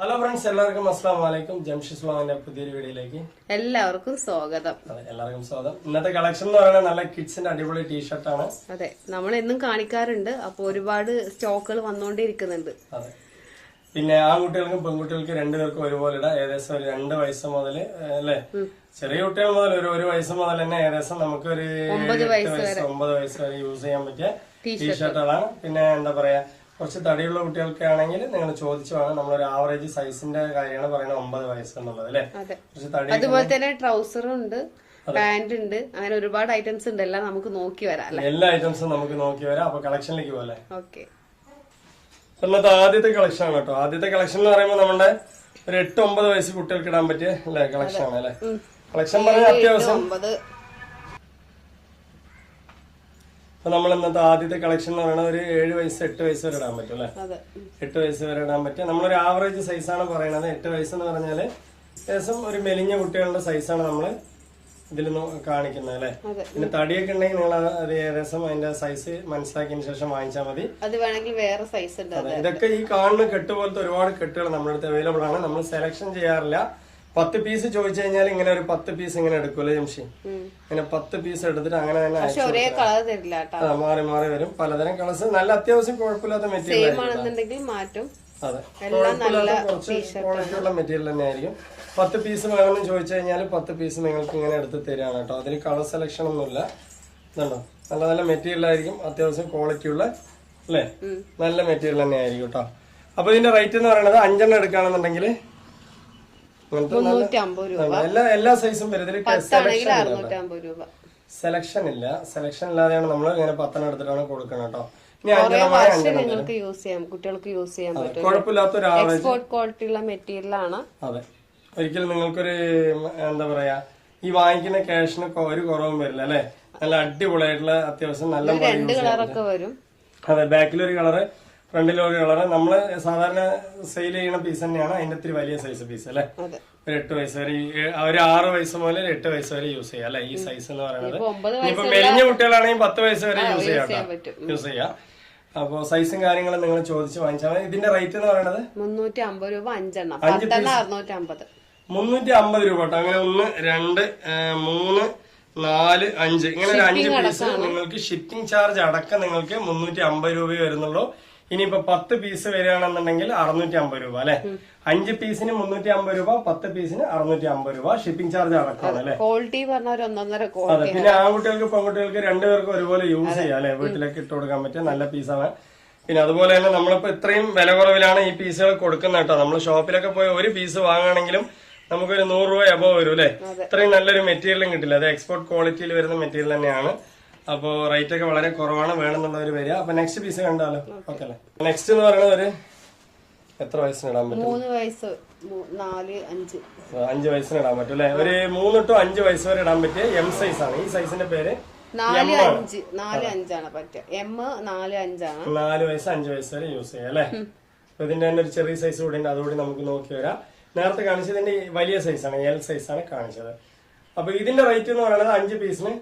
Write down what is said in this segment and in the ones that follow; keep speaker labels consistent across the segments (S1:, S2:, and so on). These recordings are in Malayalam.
S1: ഹലോ ഫ്രണ്ട്സ് എല്ലാവർക്കും അസ്സാം വലൈക്കും ജംഷിസ് സ്ലാമിന്റെ പുതിയൊരു വീഡിയോയിലേക്ക്
S2: എല്ലാവർക്കും സ്വാഗതം.
S1: അതെ എല്ലാവർക്കും സ്വാഗതം. ഇന്നത്തെ കളക്ഷൻ എന്ന് പറയുന്നത് നല്ല കിഡ്സിന്റെ അടിപൊളി ആണ്.
S2: അതെ നമ്മൾ എന്നും കാണിക്കാറുണ്ട്. അപ്പൊ ഒരുപാട് സ്റ്റോക്കുകൾ വന്നുകൊണ്ടിരിക്കുന്നുണ്ട്
S1: അതെ. പിന്നെ ആൺകുട്ടികൾക്കും പെൺകുട്ടികൾക്കും രണ്ടുപേർക്കും ഒരുപോലെ ഇടാം. ഏകദേശം ഒരു രണ്ട് വയസ്സ് മുതൽ അല്ലേ? ചെറിയ കുട്ടികൾ മുതൽ ഒരു ഒരു വയസ്സ് മുതൽ തന്നെ ഏകദേശം നമുക്ക് ഒരു വയസ്സ് ഒമ്പത് വയസ്സ് വരെ യൂസ് ചെയ്യാൻ പറ്റിയ ടീഷർട്ടുകളാണ് പിന്നെ എന്താ പറയാ കുറച്ച് തടിയുള്ള കുട്ടികൾക്ക് ആണെങ്കിൽ നിങ്ങൾ ചോദിച്ചു വേണം നമ്മളൊരു ആവറേജ് സൈസിന്റെ കാര്യമാണ് പറയുന്നത് ഒമ്പത് വയസ്സ് എന്നുള്ളത് അല്ലേ കുറച്ച് തടി
S2: അതുപോലെ തന്നെ ട്രൗസറും ഉണ്ട് പാന്റ് ഉണ്ട് അങ്ങനെ ഒരുപാട് ഐറ്റംസ് ഉണ്ട്. എല്ലാം നമുക്ക് നോക്കി വരാം
S1: എല്ലാ ഐറ്റംസും നമുക്ക് നോക്കി വരാം. അപ്പൊ കളക്ഷനിലേക്ക് പോലെ
S2: ഓക്കെ.
S1: ഇന്നത്തെ ആദ്യത്തെ കളക്ഷൻ ആണ് കേട്ടോ. ആദ്യത്തെ കളക്ഷൻ എന്ന് പറയുമ്പോൾ നമ്മുടെ ഒരു എട്ട് ഒമ്പത് വയസ്സ് കുട്ടികൾക്ക് ഇടാൻ പറ്റിയ അല്ലേ കളക്ഷൻ ആണ് അല്ലെ? കളക്ഷൻ പറഞ്ഞ അത്യാവശ്യം ഇപ്പൊ നമ്മൾ ഇന്നത്തെ ആദ്യത്തെ കളക്ഷൻ എന്ന് പറയുന്നത് ഒരു ഏഴ് വയസ്സ് എട്ട് വയസ്സ് വരെ ഇടാൻ പറ്റും അല്ലെ? എട്ട് വയസ്സ് വരെ ഇടാൻ പറ്റും. നമ്മളൊരു ആവറേജ് സൈസ് ആണ് പറയുന്നത് എട്ട് വയസ്സ് എന്ന് പറഞ്ഞാൽ ഏകദേശം ഒരു മെലിഞ്ഞ കുട്ടികളുടെ സൈസാണ് നമ്മൾ ഇതിൽ കാണിക്കുന്നത് അല്ലെ. പിന്നെ തടിയൊക്കെ ഉണ്ടെങ്കിൽ നിങ്ങൾ അത് ഏകദേശം അതിന്റെ സൈസ് മനസ്സിലാക്കിയതിന് ശേഷം വാങ്ങിച്ചാൽ മതി.
S2: അത് വേണമെങ്കിൽ വേറെ സൈസ്
S1: ഇതൊക്കെ ഈ കാണുന്ന കെട്ട് പോലത്തെ ഒരുപാട് കെട്ടുകൾ നമ്മുടെ അടുത്ത് അവൈലബിൾ ആണ്. നമ്മൾ സെലക്ഷൻ ചെയ്യാറില്ല. പത്ത് പീസ് ചോദിച്ചു കഴിഞ്ഞാൽ ഇങ്ങനെ ഒരു പത്ത് പീസ് ഇങ്ങനെ എടുക്കൂലേ ജംഷി. ഇങ്ങനെ പത്ത് പീസ് എടുത്തിട്ട് അങ്ങനെ തന്നെ മാറി മാറി വരും. പലതരം കളേഴ്സ് നല്ല അത്യാവശ്യം കുഴപ്പമില്ലാത്ത മെറ്റീരിയൽ
S2: ക്വാളിറ്റിയുള്ള മാറ്റും.
S1: അതെ.
S2: എല്ലാം
S1: കുഴപ്പമില്ലാത്ത കുറച്ച് ക്വാളിറ്റി ഉള്ള മെറ്റീരിയൽ തന്നെ ആയിരിക്കും. പത്ത് പീസ് വേണമെന്ന് ചോദിച്ചു കഴിഞ്ഞാൽ പത്ത് പീസ് നിങ്ങൾക്ക് ഇങ്ങനെ എടുത്ത് തരികയാണ് കേട്ടോ അതിൽ കളർ സെലക്ഷൻ ഒന്നുമില്ല. ഇതുണ്ടോ? നല്ല നല്ല മെറ്റീരിയൽ ആയിരിക്കും. അത്യാവശ്യം ക്വാളിറ്റിയുള്ള അല്ലേ? നല്ല മെറ്റീരിയൽ തന്നെ ആയിരിക്കും കേട്ടോ അപ്പൊ ഇതിന്റെ റേറ്റ് എന്ന് പറയുന്നത് അഞ്ചെണ്ണം എടുക്കുകയാണെന്നുണ്ടെങ്കിൽ ഇങ്ങനത്തെ
S2: മുന്നൂറ്റി അമ്പത് രൂപ
S1: എല്ലാ എല്ലാ സൈസും വരും. സെലക്ഷൻ ഇല്ല സെലക്ഷൻ ഇല്ലാതെയാണ് നമ്മൾ ഇങ്ങനെ പത്തെണ്ണം എടുത്തിട്ടാണ് കൊടുക്കണം കേട്ടോ.
S2: നിങ്ങൾക്ക് യൂസ് ചെയ്യാം. കുട്ടികൾക്ക് യൂസ് ചെയ്യാൻ പറ്റും. എക്സ്പോർട്ട്
S1: അതെ. ഒരിക്കലും നിങ്ങൾക്കൊരു എന്താ പറയാ ഈ വാങ്ങിക്കുന്ന ക്യാഷിന് ഒരു കുറവും വരില്ല അല്ലെ? നല്ല അടിപൊളിയായിട്ടുള്ള അത്യാവശ്യം നല്ല
S2: രണ്ട് കളറൊക്കെ വരും.
S1: അതെ ബാക്കിൽ ഒരു കളറ് ഫ്രണ്ടിൽ ഒരു കളറ്. നമ്മൾ സാധാരണ സെയിൽ ചെയ്യുന്ന പീസ് തന്നെയാണ്. അതിന്റെ ഇത്തിരി വലിയ സൈസ് പീസ് അല്ലെ? ഒരു എട്ട് വയസ്സ് വരെ ഒരു ആറ് വയസ്സ് മുതൽ എട്ട് വയസ്സ് വരെ യൂസ് ചെയ്യാം അല്ലെ? ഈ സൈസ് എന്ന് പറയുന്നത്.
S2: ഇപ്പൊ
S1: മെലിഞ്ഞ കുട്ടികളാണെങ്കിൽ പത്ത് വയസ്സ് വരെ യൂസ് ചെയ്യാം യൂസ് ചെയ്യാം. അപ്പോ സൈസും കാര്യങ്ങളും നിങ്ങൾ ചോദിച്ച് വാങ്ങിച്ചാൽ മതി. ഇതിന്റെ റേറ്റ് എന്ന് പറയുന്നത്?
S2: മുന്നൂറ്റി അമ്പത് രൂപ അഞ്ചെണ്ണം. പത്തെണ്ണം അറുന്നൂറ്റി അമ്പത്
S1: മുന്നൂറ്റി അമ്പത് രൂപ കേട്ടോ. അങ്ങനെ ഒന്ന് രണ്ട് മൂന്ന് നാല് അഞ്ച്. ഇങ്ങനെ ഒരു അഞ്ച് പീസ് നിങ്ങൾക്ക് ഷിപ്പിംഗ് ചാർജ് അടക്കം നിങ്ങൾക്ക് മുന്നൂറ്റി അമ്പത് രൂപയെ വരുന്നുള്ളൂ. ഇനിയിപ്പോ പത്ത് പീസ് വരികയാണെന്നുണ്ടെങ്കിൽ അറുന്നൂറ്റി അമ്പത് രൂപ അല്ലെ? അഞ്ച് പീസിന് മുന്നൂറ്റി അമ്പത് രൂപ പത്ത് പീസിന് അറുന്നൂറ്റി അമ്പത് രൂപ ഷിപ്പിംഗ് ചാർജ് അടക്കാണ് അല്ലെ?
S2: ക്വാളിറ്റി ഒന്നൊന്നര
S1: അതെ പിന്നെ ആൺകുട്ടികൾക്ക് പെൺകുട്ടികൾക്ക് രണ്ടുപേർക്കും ഒരുപോലെ യൂസ് ചെയ്യാം അല്ലെ? വീട്ടിലേക്ക് ഇട്ട് കൊടുക്കാൻ പറ്റിയ നല്ല പീസാണ് പിന്നെ അതുപോലെ തന്നെ നമ്മളിപ്പോ ഇത്രയും വില കുറവിലാണ് ഈ പീസുകൾ കൊടുക്കുന്നത് കേട്ടോ. നമ്മൾ ഷോപ്പിലൊക്കെ പോയി ഒരു പീസ് വാങ്ങുകയാണെങ്കിലും നമുക്കൊരു നൂറ് രൂപ എബോ വരും അല്ലെ? ഇത്രയും നല്ലൊരു മെറ്റീരിയലും കിട്ടില്ല. അത് എക്സ്പോർട്ട് ക്വാളിറ്റിയിൽ വരുന്ന മെറ്റീരിയൽ തന്നെയാണ്. അപ്പോ റേറ്റ് ഒക്കെ വളരെ കുറവാണ് വേണമെന്നുള്ളവർ വരിക. അപ്പൊ നെക്സ്റ്റ് പീസ് കണ്ടാലോ? ഓക്കെ അല്ലേ? നെക്സ്റ്റ് എന്ന് പറയുന്നത് ഒരു എത്ര വയസ്സിന് ഇടാൻ പറ്റും?
S2: മൂന്ന് വയസ്സ് നാല് അഞ്ച്.
S1: അഞ്ച് വയസ്സിന് ഇടാൻ പറ്റും അല്ലെ? ഒരു മൂന്ന് ടു അഞ്ച് വയസ്സ് വരെ ഇടാൻ പറ്റിയ എം സൈസ് ആണ്. ഈ സൈസിന്റെ പേര്
S2: നാല് അഞ്ച് നാല് അഞ്ചാണ് പറ്റുക എം നാല് അഞ്ചാണ്.
S1: നാല് വയസ്സ് അഞ്ച് വയസ്സ് വരെ യൂസ് ചെയ്യാം അല്ലെ? ഇതിന്റെ തന്നെ ഒരു ചെറിയ സൈസ് കൂടി ഉണ്ട്. അതുകൂടി നമുക്ക് നോക്കി വരാം. നേരത്തെ കാണിച്ചതിന്റെ വലിയ വലിയ ആണ് എൽ സൈസ് ആണ് കാണിച്ചത്. അപ്പൊ ഇതിന്റെ റേറ്റ് എന്ന് പറയുന്നത് അഞ്ച് പീസിന്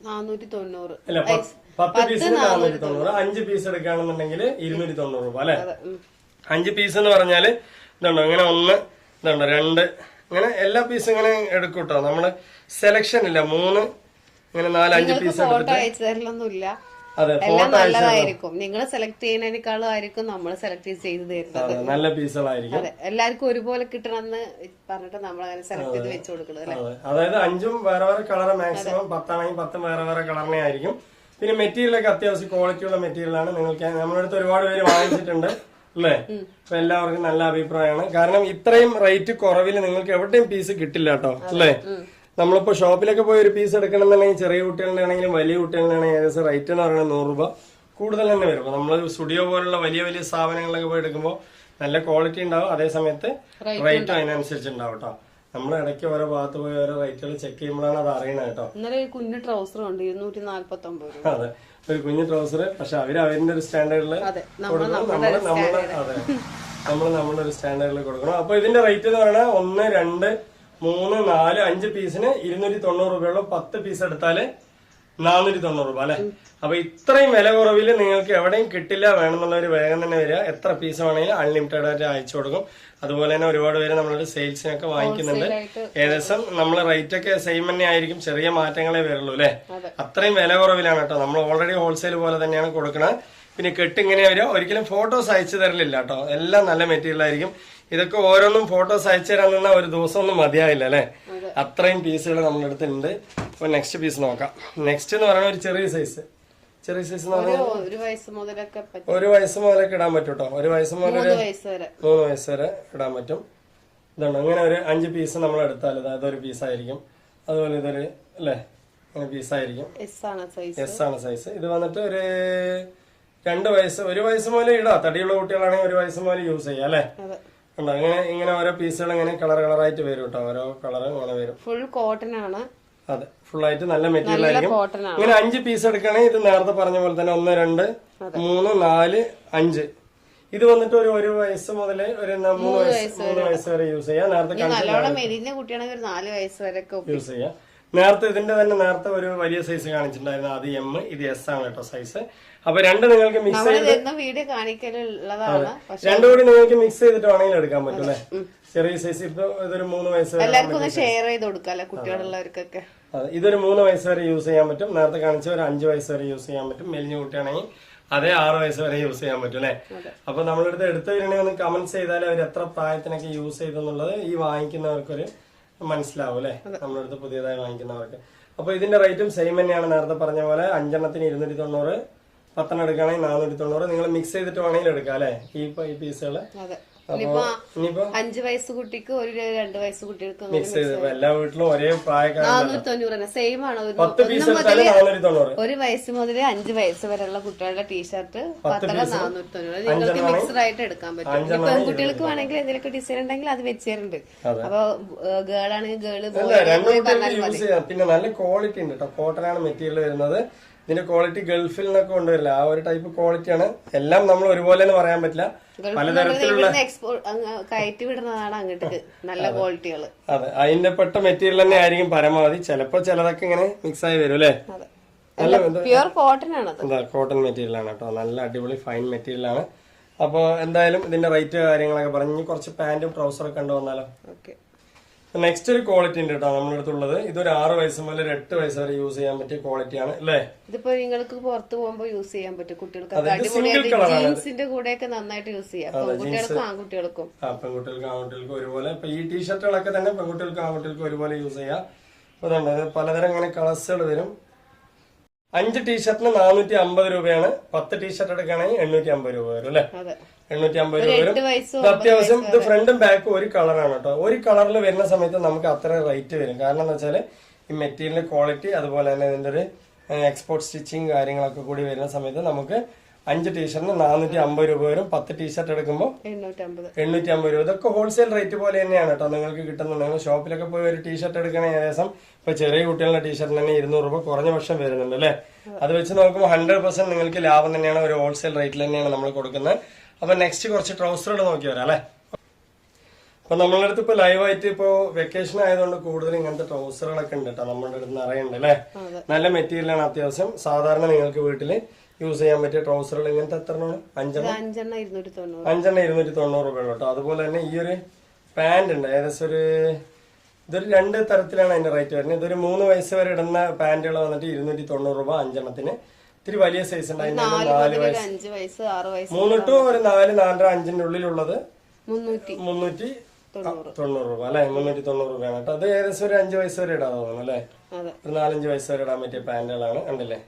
S2: നാനൂറ്റി തൊണ്ണൂറ്
S1: അല്ല പ- പത്ത് പീസിന് നാനൂറ്റി തൊണ്ണൂറ് അഞ്ച് പീസ് എടുക്കുകയാണെന്നുണ്ടെങ്കിൽ ഇരുന്നൂറ്റി തൊണ്ണൂറ് രൂപ അല്ലെ? അഞ്ച് പീസ് എന്ന് പറഞ്ഞാൽ ഇതുണ്ടോ ഇങ്ങനെ ഒന്ന് ഇതുണ്ടോ രണ്ട് ഇങ്ങനെ എല്ലാ പീസും ഇങ്ങനെ എടുക്കും കേട്ടോ നമ്മൾ സെലക്ഷൻ ഇല്ല മൂന്ന് ഇങ്ങനെ നാല് അഞ്ച് പീസ് അതെ
S2: എല്ലാം നല്ലതായിരിക്കും. നിങ്ങൾ സെലക്ട് ചെയ്യുന്നതിനേക്കാളും ആയിരിക്കും നമ്മൾ സെലക്ട് ചെയ്ത് തരുന്നത്.
S1: നല്ല പീസുകളായിരിക്കും.
S2: എല്ലാവർക്കും ഒരുപോലെ കിട്ടണമെന്ന് പറഞ്ഞിട്ട് നമ്മൾ അങ്ങനെ സെലക്ട് ചെയ്ത് വെച്ചു കൊടുക്കുന്നത്
S1: അതായത് അഞ്ചും വേറെ വേറെ കളർ മാക്സിമം പത്താണെങ്കിൽ പത്തും വേറെ വേറെ കളറിനെ ആയിരിക്കും. പിന്നെ മെറ്റീരിയൽ ഒക്കെ അത്യാവശ്യം ക്വാളിറ്റി ഉള്ള മെറ്റീരിയൽ ആണ്. നിങ്ങൾക്ക് നമ്മുടെ അടുത്ത് ഒരുപാട് പേര് വാങ്ങിച്ചിട്ടുണ്ട് അല്ലേ? അപ്പൊ എല്ലാവർക്കും നല്ല അഭിപ്രായമാണ്. കാരണം ഇത്രയും റേറ്റ് കുറവിൽ നിങ്ങൾക്ക് എവിടെയും പീസ് കിട്ടില്ല കേട്ടോ. അല്ലേ? നമ്മളിപ്പോ ഷോപ്പിലൊക്കെ പോയി ഒരു പീസ് എടുക്കണമെന്നുണ്ടെങ്കിൽ ചെറിയ കുട്ടികളുടെ ആണെങ്കിലും വലിയ കുട്ടികളുടെ ആണെങ്കിലും ഏകദേശം റേറ്റ് എന്ന് പറയുന്നത് നൂറ് രൂപ കൂടുതൽ തന്നെ വരും. അപ്പോൾ നമ്മൾ സ്റ്റുഡിയോ പോലുള്ള വലിയ വലിയ സ്ഥാപനങ്ങളിലൊക്കെ പോയി എടുക്കുമ്പോൾ നല്ല ക്വാളിറ്റി ഉണ്ടാവും. അതേ സമയത്ത് റേറ്റും അതിനനുസരിച്ച് ഉണ്ടാവും. കേട്ടോ നമ്മൾ ഇടയ്ക്ക് ഓരോ ഭാഗത്ത് പോയി ഓരോ റേറ്റുകൾ ചെക്ക് ചെയ്യുമ്പോഴാണ് അത് അറിയണത് കേട്ടോ
S2: ഇന്നലെ ഒരു കുഞ്ഞു ട്രൗസർ ഉണ്ട് ഇരുന്നൂറ്റി നാല്പത്തി ഒമ്പത് രൂപ.
S1: അതെ. ഒരു കുഞ്ഞു ട്രൗസർ പക്ഷെ അവർ അവരിന്റെ ഒരു സ്റ്റാൻഡേർഡിൽ
S2: നമ്മൾ
S1: കൊടുക്കണം. നമ്മൾ നമ്മൾ അതെ. നമ്മൾ നമ്മുടെ ഒരു സ്റ്റാൻഡേർഡിൽ കൊടുക്കണം. അപ്പൊ ഇതിന്റെ റേറ്റ് എന്ന് പറയുന്നത് ഒന്ന് രണ്ട് മൂന്ന് നാല് അഞ്ച് പീസിന് ഇരുന്നൂറ്റി തൊണ്ണൂറ് രൂപയുള്ള പത്ത് പീസ് എടുത്താൽ നാനൂറ്റി തൊണ്ണൂറ് രൂപ അല്ലെ? അപ്പൊ ഇത്രയും വില കുറവിൽ നിങ്ങൾക്ക് എവിടെയും കിട്ടില്ല വേണമെന്നുള്ളവർ വേഗം തന്നെ വരിക. എത്ര പീസ് വേണമെങ്കിലും അൺലിമിറ്റഡ് ആയിട്ട് അയച്ചു കൊടുക്കും. അതുപോലെ തന്നെ ഒരുപാട് പേര് നമ്മളൊരു സെയിൽസിനൊക്കെ വാങ്ങിക്കുന്നുണ്ട്. ഏകദേശം നമ്മളെ റേറ്റ് ഒക്കെ സെയിം തന്നെ ആയിരിക്കും ചെറിയ മാറ്റങ്ങളെ വരുള്ളൂ അല്ലെ? അത്രയും വില കുറവിലാണ് കേട്ടോ. നമ്മൾ ഓൾറെഡി ഹോൾസെയിൽ പോലെ തന്നെയാണ് കൊടുക്കുന്നത് പിന്നെ കെട്ട് ഇങ്ങനെ വരിക ഒരിക്കലും ഫോട്ടോസ് അയച്ചു തരലില്ല കേട്ടോ എല്ലാം നല്ല മെറ്റീരിയൽ ആയിരിക്കും. ഇതൊക്കെ ഓരോന്നും ഫോട്ടോസ് അയച്ചു തരാൻ നിന്നാൽ ഒരു ദിവസം ഒന്നും മതിയാവില്ല അല്ലെ? അത്രയും പീസുകൾ നമ്മുടെ അടുത്തുണ്ട്. അപ്പൊ നെക്സ്റ്റ് പീസ് നോക്കാം. നെക്സ്റ്റ് എന്ന് പറയുന്നത് ഒരു ചെറിയ സൈസ് ചെറിയ സൈസ് എന്ന് പറഞ്ഞാൽ
S2: ഒരു- വയസ്സ് മുതലൊക്കെ
S1: ഒരു വയസ്സ് മുതലൊക്കെ ഇടാൻ പറ്റും കേട്ടോ ഒരു വയസ്സ് മുതൽ
S2: മൂന്ന് വയസ്സ് വരെ.
S1: മൂന്ന് വയസ്സ് വരെ ഇടാൻ പറ്റും. ഇതാണ്. അങ്ങനെ ഒരു അഞ്ച് പീസ് നമ്മൾ എടുത്താൽ അതായത് ഒരു പീസ് ആയിരിക്കും. അതുപോലെ ഇതൊരു അല്ലേ? പീസ് ആയിരിക്കും.
S2: എസ് ആണ് സൈസ്
S1: എസ് ആണ് സൈസ് ഇത് വന്നിട്ട് ഒരു രണ്ട് വയസ്സ് ഒരു വയസ്സ് മുതൽ ഇടാ. തടിയുള്ള കുട്ടികളാണെങ്കിൽ ഒരു വയസ്സ് മുതൽ യൂസ് ചെയ്യാം അല്ലേ? ഉണ്ടോ അങ്ങനെ ഇങ്ങനെ ഓരോ പീസുകൾ ഇങ്ങനെ കളർ കളറായിട്ട് വരും കേട്ടോ ഓരോ കളർ ഇങ്ങനെ വരും.
S2: ഫുൾ കോട്ടൺ ആണ്.
S1: അതെ. ഫുൾ ആയിട്ട് നല്ല മെറ്റീരിയൽ ആയിരിക്കും. ഇങ്ങനെ അഞ്ച് പീസ് എടുക്കുകയാണെങ്കിൽ ഇത് നേരത്തെ പറഞ്ഞ പോലെ തന്നെ ഒന്ന് രണ്ട് മൂന്ന് നാല് അഞ്ച്. ഇത് വന്നിട്ട് ഒരു ഒരു വയസ്സ് മുതൽ ഒരു മൂന്ന് വയസ്സ് മൂന്ന് വയസ്സ് വരെ യൂസ് ചെയ്യാം. നേരത്തെ
S2: കുട്ടിയാണെങ്കിൽ ഒരു നാല് വയസ്സ് വരെയൊക്കെ
S1: യൂസ് ചെയ്യാം. നേരത്തെ ഇതിന്റെ തന്നെ നേരത്തെ ഒരു വലിയ സൈസ് കാണിച്ചിട്ടുണ്ടായിരുന്നു അത് എം ഇത് എസ് ആണ് കേട്ടോ സൈസ് അപ്പൊ രണ്ട് നിങ്ങൾക്ക് മിക്സ്
S2: ചെയ്ത്
S1: രണ്ടും കൂടി നിങ്ങൾക്ക് മിക്സ് ചെയ്തിട്ട് വേണമെങ്കിൽ എടുക്കാൻ പറ്റും ചെറിയ സൈസ് ഇപ്പൊ ഇതൊരു മൂന്ന് വയസ്സ് വരെ
S2: എല്ലാവർക്കും ഷെയർ ചെയ്ത് കൊടുക്കാം കുട്ടികളുള്ളവർക്കൊക്കെ?
S1: ഇതൊരു മൂന്ന് വയസ്സ് വരെ യൂസ് ചെയ്യാൻ പറ്റും. നേരത്തെ കാണിച്ച ഒരു അഞ്ച് വയസ്സ് വരെ യൂസ് ചെയ്യാൻ പറ്റും. മെലിഞ്ഞ കുട്ടിയാണെങ്കിൽ അതേ ആറ് വയസ്സ് വരെ യൂസ് ചെയ്യാൻ പറ്റും അല്ലെ? അപ്പൊ നമ്മളെടുത്ത് എടുത്തു വരണമെങ്കിൽ ഒന്ന് കമന്റ്സ് ചെയ്താൽ അവർ എത്ര പ്രായത്തിനൊക്കെ യൂസ് ചെയ്തെന്നുള്ളത് ഈ വാങ്ങിക്കുന്നവർക്കൊരു മനസ്സിലാവും അല്ലെ നമ്മളെടുത്ത് പുതിയതായി വാങ്ങിക്കുന്നവർക്ക്. അപ്പൊ ഇതിന്റെ റേറ്റും സെയിം തന്നെയാണ് നേരത്തെ പറഞ്ഞ പോലെ അഞ്ചെണ്ണത്തിന് ഇരുന്നൂറ്റി തൊണ്ണൂറ് പത്തെണ്ണം എടുക്കുകയാണെങ്കിൽ നാനൂറ്റി തൊണ്ണൂറ് നിങ്ങൾ മിക്സ് ചെയ്തിട്ട് വേണമെങ്കിൽ എടുക്കാം അല്ലെ? ഈ ഈ
S2: അഞ്ച് വയസ്സ് കുട്ടിക്ക് ഒരു രണ്ട് വയസ്സ് കുട്ടികൾക്ക്
S1: മിക്സ് ചെയ്ത് എല്ലാ വീട്ടിലും ഒരേ
S2: നാനൂറ്റി തൊണ്ണൂറ് സെയിം ആണ്. ഒരു വയസ്സ് മുതൽ അഞ്ച് വയസ്സ് വരെയുള്ള കുട്ടികളുടെ ടീഷർട്ട് പത്തെണ്ണം നാനൂറ്റി തൊണ്ണൂറ് നിങ്ങൾക്ക് മിക്സ്ഡ് ആയിട്ട് എടുക്കാൻ പറ്റും. പെൺകുട്ടികൾക്ക് വേണമെങ്കിൽ എന്തെങ്കിലും ഡിസൈൻ ഉണ്ടെങ്കിൽ അത് വെച്ചിട്ടുണ്ട്. അപ്പൊ ഗേൾ ആണെങ്കിൽ
S1: ചെയ്യാം. പിന്നെ നല്ല ക്വാളിറ്റി ഉണ്ട് കേട്ടോ കോട്ടൺ ആണ് മെറ്റീരിയൽ വരുന്നത്. ഇതിന്റെ ക്വാളിറ്റി ഗൾഫിൽ നിന്നൊക്കെ കൊണ്ടുവരില്ല. ആ ഒരു ടൈപ്പ് ക്വാളിറ്റിയാണ് എല്ലാം നമ്മൾ ഒരുപോലെ എന്ന് പറയാൻ പറ്റില്ല. പലതരത്തിലുള്ള
S2: കയറ്റി വിടുന്നതാണ് അങ്ങോട്ട് നല്ല ക്വാളിറ്റികൾ
S1: അതെ. അതിന്റെ പെട്ട മെറ്റീരിയൽ തന്നെ ആയിരിക്കും പരമാവധി. ചിലപ്പോ ചിലതൊക്കെ ഇങ്ങനെ മിക്സ് ആയി വരും അല്ലേ?
S2: പ്യുവർ കോട്ടൺ
S1: കോട്ടൺ മെറ്റീരിയൽ ആണ് കേട്ടോ. നല്ല അടിപൊളി ഫൈൻ മെറ്റീരിയൽ ആണ്. അപ്പോൾ എന്തായാലും ഇതിന്റെ റേറ്റ് കാര്യങ്ങളൊക്കെ പറഞ്ഞു കുറച്ച് പാന്റും ട്രൗസറൊക്കെ കണ്ടു വന്നാലോ?
S2: ഓക്കെ
S1: നെക്സ്റ്റ് ഒരു ക്വാളിറ്റി ഉണ്ട് കേട്ടോ നമ്മുടെ അടുത്തുള്ളത്. ഇതൊരു ആറ് വയസ്സ് മുതൽ ഒരു എട്ട് വയസ്സ് വരെ യൂസ് ചെയ്യാൻ പറ്റിയ ക്വാളിറ്റിയാണ് അല്ലേ?
S2: ഇതിപ്പോ നിങ്ങൾക്ക് പുറത്തു പോകുമ്പോ യൂസ് ചെയ്യാൻ പറ്റും. കുട്ടികൾക്ക്. ജീൻസിന്റെ കൂടെയൊക്കെ നന്നായിട്ട് യൂസ് ചെയ്യാം. പെൺകുട്ടികൾക്കും ആൺകുട്ടികൾക്കും.
S1: ആ പെൺകുട്ടികൾക്കും ആൺകുട്ടികൾക്കും ഒരുപോലെ. ഇപ്പൊ ഈ ടീഷർട്ടുകളൊക്കെ തന്നെ പെൺകുട്ടികൾക്കും ആൺകുട്ടികൾക്കും ഒരുപോലെ യൂസ് ചെയ്യാം. അപ്പൊ പലതരം ഇങ്ങനെ കളേഴ്സുകൾ വരും. അഞ്ച് ടീഷർട്ടിന് നാനൂറ്റി അമ്പത് രൂപയാണ്. പത്ത് ടീഷർട്ട് എടുക്കുകയാണെങ്കിൽ എണ്ണൂറ്റി അമ്പത് രൂപ വരും അല്ലെ? എണ്ണൂറ്റി അമ്പത് രൂപ വരും. അത്യാവശ്യം ഇത് ഫ്രണ്ടും ബാക്കും ഒരു കളറാണ് കേട്ടോ. ഒരു കളറിൽ വരുന്ന സമയത്ത് നമുക്ക് അത്ര റേറ്റ് വരും. കാരണം എന്താ വെച്ചാൽ ഈ മെറ്റീരിയലിന്റെ ക്വാളിറ്റി അതുപോലെ തന്നെ ഇതിന്റെ ഒരു എക്സ്പോർട്ട് സ്റ്റിച്ചിങ് കാര്യങ്ങളൊക്കെ കൂടി വരുന്ന സമയത്ത് നമുക്ക് അഞ്ച് ടീഷർട്ടിന് നാനൂറ്റി അമ്പത് രൂപ വരും. പത്ത് ടീഷർട്ട് എടുക്കുമ്പോൾ എണ്ണൂറ്റി അമ്പത് രൂപ. ഇതൊക്കെ ഹോൾസെയിൽ റേറ്റ് പോലെ തന്നെയാണ് കേട്ടോ നിങ്ങൾക്ക് കിട്ടുന്നത് നിങ്ങൾ ഷോപ്പിലൊക്കെ പോയി ഒരു ടീഷർട്ട് എടുക്കണേ ഏകദേശം. ഇപ്പൊ ചെറിയ കുട്ടികളുടെ ടീഷർട്ടിന് തന്നെ ഇരുന്നൂറ് രൂപ കുറഞ്ഞ പക്ഷം വരുന്നുണ്ട് അല്ലേ? അത് വെച്ച് നോക്കുമ്പോൾ ഹൺഡ്രഡ് പെർസെന്റ് നിങ്ങൾക്ക് ലാഭം തന്നെയാണ് ഒരു ഹോൾസെയിൽ റേറ്റിൽ തന്നെയാണ് നമ്മൾ കൊടുക്കുന്നത്. അപ്പൊ നെക്സ്റ്റ് കുറച്ച് ട്രൗസറുകൾ നോക്കി വരാം അല്ലേ? അപ്പൊ നമ്മളുടെ അടുത്ത് ഇപ്പൊ ലൈവായിട്ട് ഇപ്പോ വെക്കേഷൻ ആയതുകൊണ്ട് കൂടുതൽ ഇങ്ങനത്തെ ട്രൗസറുകളൊക്കെ ഉണ്ട് കേട്ടോ നമ്മുടെ അടുത്ത് നിറയുണ്ട് അല്ലേ. നല്ല മെറ്റീരിയലാണ് അത്യാവശ്യം. സാധാരണ നിങ്ങൾക്ക് വീട്ടിൽ യൂസ് ചെയ്യാൻ പറ്റിയ ട്രൗസറുകൾ ഇങ്ങനത്തെ എത്ര അഞ്ചെണ്ണ?
S2: അഞ്ചെണ്ണം ഇരുന്നൂറ്റി തൊണ്ണൂറ്
S1: രൂപ കേട്ടോ. അതുപോലെ തന്നെ ഈ ഒരു പാന്റ് ഉണ്ട്. ഏകദേശം ഒരു ഇതൊരു രണ്ട് തരത്തിലാണ് അതിന്റെ റേറ്റ് വരുന്നത്. ഇതൊരു മൂന്ന് വയസ്സ് വരെ ഇടുന്ന പാന്റുകൾ വന്നിട്ട് ഇരുന്നൂറ്റി തൊണ്ണൂറ് രൂപ അഞ്ചെണ്ണത്തിന്. ഇത്തിരി വലിയ സൈസ് ഉണ്ട്. അതിന്റെ
S2: നാല് വയസ്സ്. ആറ് വയസ്സ്
S1: മൂന്ന് ടു ഒരു നാല് നാലര അഞ്ചിന്റെ ഉള്ളിലുള്ളത്
S2: മുന്നൂറ്റി തൊണ്ണൂറ്.
S1: രൂപ അല്ലെ? മുന്നൂറ്റി തൊണ്ണൂറ് രൂപയാണ് കേട്ടോ. അത് ഏകദേശം ഒരു അഞ്ച് വയസ്സ് വരെ ഇടാൻ തോന്നുന്നു അല്ലെ? ഒരു നാലഞ്ച് വയസ്സ് വരെ ഇടാൻ പറ്റിയ പാന്റുകളാണ് ഉണ്ടല്ലേ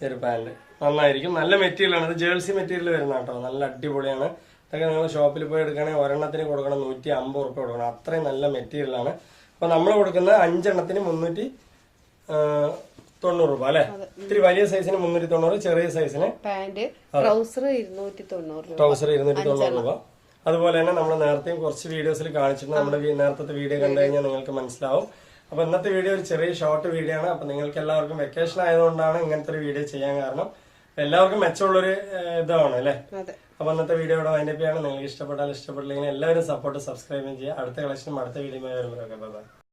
S1: ഈ ഒരു പാന്റ് നന്നായിരിക്കും. നല്ല മെറ്റീരിയൽ ആണ്. ഇത് ജേഴ്സി മെറ്റീരിയൽ വരുന്ന കേട്ടോ. നല്ല അടിപൊളിയാണ്. ഇതൊക്കെ നിങ്ങൾ ഷോപ്പിൽ പോയി എടുക്കുകയാണെങ്കിൽ ഒരെണ്ണത്തിന് കൊടുക്കണം. നൂറ്റി അമ്പത് റുപ്യ കൊടുക്കണം. അത്രയും നല്ല മെറ്റീരിയൽ ആണ്. അപ്പൊ നമ്മൾ കൊടുക്കുന്ന അഞ്ചെണ്ണത്തിന് മുന്നൂറ്റി തൊണ്ണൂറ് രൂപ അല്ലെ? ഇത്തിരി വലിയ സൈസിന് മുന്നൂറ്റി തൊണ്ണൂറ് ചെറിയ സൈസിന്
S2: പാന്റ്. ട്രൗസർ ഇരുന്നൂറ്റി തൊണ്ണൂറ് രൂപ.
S1: അതുപോലെ തന്നെ നമ്മൾ നേരത്തെയും കുറച്ച് വീഡിയോസിൽ കാണിച്ചിട്ടുണ്ട്. നമ്മുടെ നേരത്തെ വീഡിയോ കണ്ടു കഴിഞ്ഞാൽ നിങ്ങൾക്ക് മനസ്സിലാവും. അപ്പൊ ഇന്നത്തെ വീഡിയോ ഒരു ചെറിയ ഷോർട്ട് വീഡിയോ ആണ്. അപ്പൊ നിങ്ങൾക്ക് എല്ലാവർക്കും വെക്കേഷൻ ആയതുകൊണ്ടാണ് ഇങ്ങനത്തെ ഒരു വീഡിയോ ചെയ്യാൻ കാരണം. എല്ലാവർക്കും മെച്ചമുള്ളൊരു ഒരു ഇതാണ് അല്ലേ? അപ്പൊ അന്നത്തെ വീഡിയോ ഇവിടെ വൈൻഡപ്പ് ചെയ്യാണ്. നിങ്ങൾക്ക് ഇഷ്ടപ്പെട്ടാൽ ഇഷ്ടപ്പെട്ടില്ലെങ്കിൽ എല്ലാവരും സപ്പോർട്ട് സബ്സ്ക്രൈബ് ചെയ്യുക. അടുത്ത കളക്ഷനും അടുത്ത വീഡിയോ വരുമ്പോഴൊക്കെ